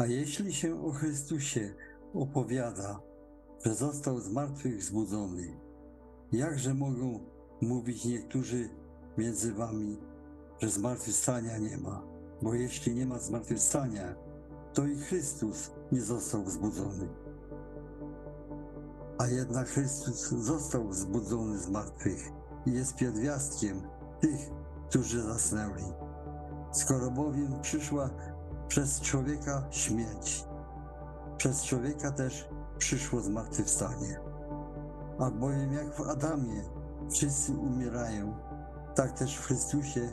A jeśli się o Chrystusie opowiada, że został z martwych zbudzony, jakże mogą mówić niektórzy między wami, że zmartwychwstania nie ma? Bo jeśli nie ma zmartwychwstania, to i Chrystus nie został wzbudzony. A jednak Chrystus został wzbudzony z martwych i jest pierwiastkiem tych, którzy zasnęli. Skoro bowiem przyszła przez człowieka śmierć, przez człowieka też przyszło zmartwychwstanie. Albowiem jak w Adamie wszyscy umierają, tak też w Chrystusie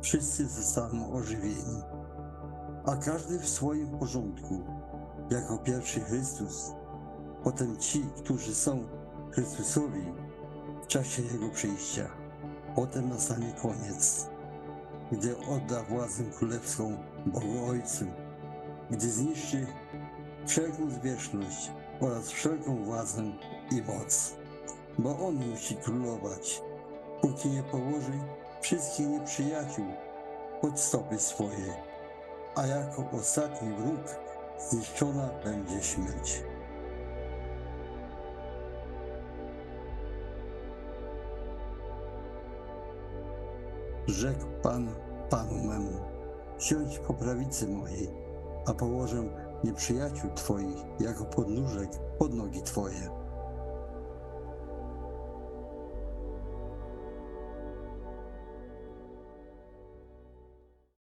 wszyscy zostaną ożywieni. A każdy w swoim porządku, jako pierwszy Chrystus, potem ci, którzy są Chrystusowi w czasie Jego przyjścia. Potem nastanie koniec, gdy odda władzę królewską Bogu Ojcu, gdy zniszczy wszelką zwierzchność oraz wszelką władzę i moc, bo On musi królować, póki nie położy wszystkich nieprzyjaciół pod stopy swoje, a jako ostatni wróg zniszczona będzie śmierć. Rzekł Pan Panu memu, siądź po prawicy mojej, a położę nieprzyjaciół Twoich jako podnóżek pod nogi Twoje.